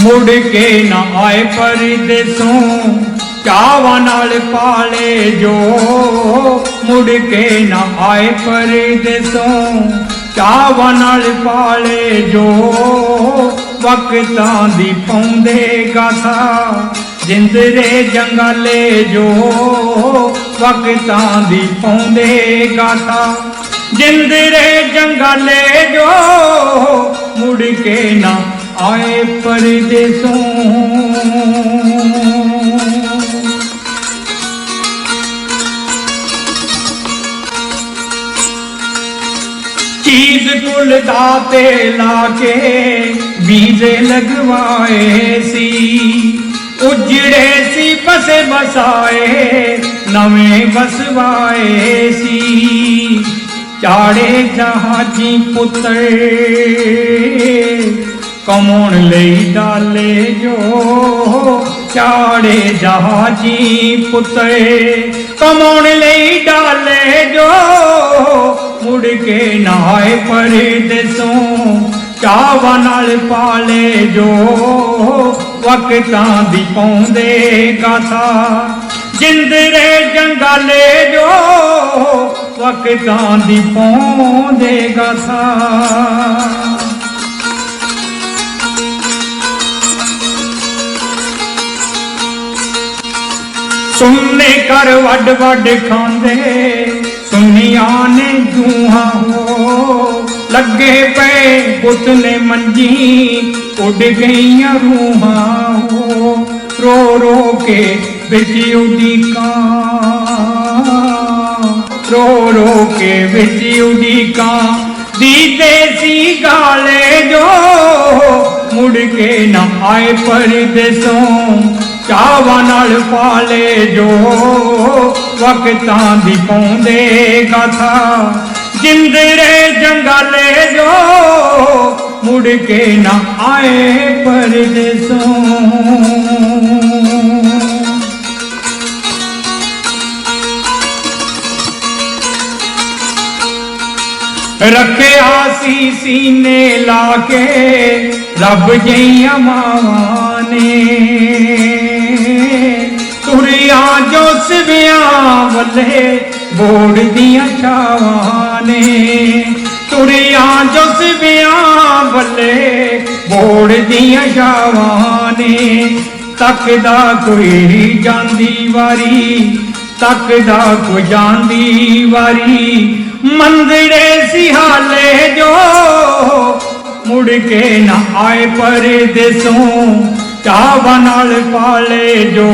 ਮੁੜ ਕੇ ਨਾ ਆਏ ਪਰਦੇਸੋਂ, ਚਾਵਾਂ ਨਾਲ ਪਾਲੇ ਜੋ। ਮੁੜ ਕੇ ਨਾ ਆਏ ਪਰਦੇਸੋਂ, ਚਾਵਾਂ ਨਾਲ ਪਾਲੇ ਜੋ। ਵਕਤਾਂ ਦੀ ਪਾਉਂਦੇ ਗਾਥਾ, ਜਿੰਦਰੇ ਜੰਗਾਲੇ ਜੋ। ਵਕਤਾਂ ਦੀ ਪਾਉਂਦੇ ਗਾਥਾ, ਜਿੰਦਰੇ ਜੰਗਾਲੇ ਜੋ। ਮੁੜ ਕੇ ਨਾ ਆਏ ਪਰਦੇਸੋਂ। ਚੀਜ਼ ਕੁਲ ਦਾ ਤੇ ਲਾ ਕੇ ਬੀਜ ਲਗਵਾਏ ਸੀ। ਉਜੜੇ ਸੀ, ਬਸੇ ਬਸਾਏ ਨਵੇਂ ਵਸਵਾਏ ਸੀ। ਚਾੜੇ ਜਹਾਜੀ ਪੁੱਤਰ ਕਮਾਉਣ ਲਈ ਡਾਲੇ ਜੋ? ਚਾੜੇ ਜਹਾਜੀ ਪੁੱਤਰ ਕਮਾਉਣ ਲਈ ਡਾਲੇ ਜੋ? ਮੁੜ ਕੇ ਨਾਏ ਪਰਦੇਸੋਂ ਚਾਵਾਂ ਨਾਲ ਪਾਲੇ ਜੋ? ਵਕਤਾਂ ਦੀ ਪਾਉਂਦੇ ਗਾਥਾ ਜਿੰਦਰੇ ਜੰਗਾਲੇ ਜੋ? ਵਕਤਾਂ ਦੀ ਪਾਉਂਦੇ ਗਾਥਾ। ਸੁਣਨੇ ਕਰ ਵੱਡ ਵੱਡ ਖਾਂਦੇ ਸੁਨੀਆਂ ਨੇ ਜੂਹਾਂ ਹੋ ਲੱਗੇ ਪਏ ਪੁੱਤ ਨੇ ਮੰਜੀ ਉੱਡ ਗਈਆਂ ਰੂਹਾਂ ਹੋ ਰੋ ਰੋ ਕੇ ਵਿੱਚ ਉਡੀਕਾਂ ਰੋ ਰੋ ਕੇ ਵਿੱਚ ਉਡੀਕਾਂ ਦੀਦੇ ਸੀ ਗਾਲੇ ਜੋ ਮੁੜ ਕੇ ਨਾ ਆਏ ਪਰਦੇਸੋਂ ਚਾਵਾਂ ਨਾਲ ਪਾਲੇ ਜੋ ਵਕਤਾਂ ਦੀ ਪਾਉਂਦੇ ਗਾਥਾ। ਜਿੰਦਰੇ ਜੰਗਾਲੇ ਜੋ, ਮੁੜ ਕੇ ਨਾ ਆਏ ਪਰਦੇਸੋਂ। ਰੱਖਿਆ ਸੀ ਸੀਨੇ ਲਾ ਕੇ, ਰੱਬ ਜਈਆਂ ਮਾਵਾਂ ਤੁਰਿਆ ਜੋ ਵੱਲੇ ਬੋੜ ਦੀਆਂ ਛਾਵਾਂ ਨੇ। ਤੁਰਿਆ ਜੋ ਸਿਵਿਆਂ ਵੱਲੇ ਬੋੜ ਦੀਆਂ ਛਾਵਾਂ ਨੇ। ਤੱਕਦਾ ਕੋਈ ਜਾਂਦੀ ਵਾਰੀ, ਤੱਕਦਾ ਕੋ ਜਾਂਦੀ ਵਾਰੀ। ਮੰਦੜੇ ਸੀ ਹਾਲੇ ਜੋ ਮੁੜ ਕੇ ਨਾ ਆਏ ਪਰਦੇਸੋਂ ਚਾਵਾਂ ਨਾਲ ਪਾਲੇ ਜੋ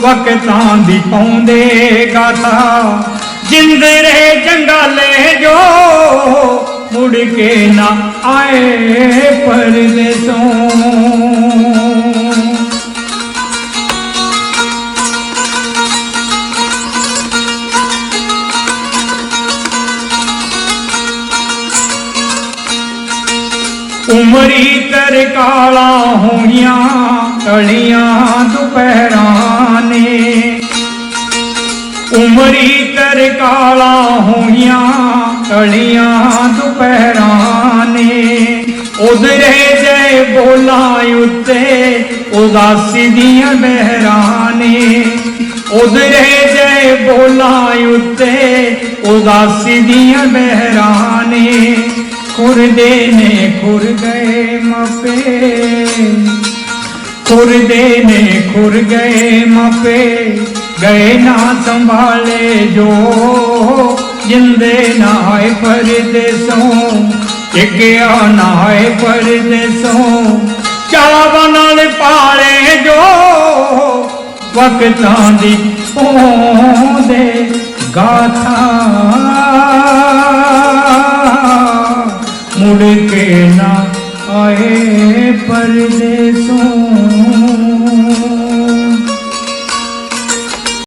ਵਕਤਾਂ ਦੀ ਪਾਉਂਦੇ ਗਾਥਾ। ਜਿੰਦਰੇ ਜੰਗਾਲੇ ਜੋ, ਮੁੜ ਕੇ ਨਾ ਆਏ ਪਰਦੇਸੋਂ। ਉਮਰੀ ਤਰ ਕਾਲਾ ਹੋਈਆਂ ਕਲੀਆਂ ਦੁਪਹਿਰਾਂ ਨੇ। ਉਮਰੀ ਤਰ ਕਾਲਾ ਹੋਈਆਂ ਕਲੀਆਂ ਦੁਪਹਿਰਾਂ ਨੇ। ਉਧਰੇ ਜੈ ਬੋਲਾਂ ਉੱਤੇ, ਉਦਾਸੀ ਦੀਆਂ ਬਹਿਰਾਂ ਨੇ। ਉਧਰੇ ਜੈ ਬੋਲਾਂ ਉੱਤੇ, ਉਦਾਸੀ ਦੀਆਂ ਬਹਿਰਾਂ ਨੇ। ਖੁਰਦੇ ਨੇ ਖੁਰ ਗਏ ਮਾਪੇ ਖੁਰਦੇ ਨੇ ਖੁਰ ਗਏ ਮਾਪੇ ਗਏ ਨਾ ਸੰਭਾਲੇ ਜੋ ਜਿੰਦੇ ਨਾ ਹੈ ਪਰਦੇਸੋਂ ਟਿਕਿਆ ਨਾਏ ਹੈ ਪਰਦੇਸੋਂ ਚਾਵਾਂ ਨਾਲ ਪਾਲੇ ਜੋ ਵਕਤਾਂ ਦੀ ਪੋਂਦੇ ਗਾਥਾ मुड़ के ना आए परदेसों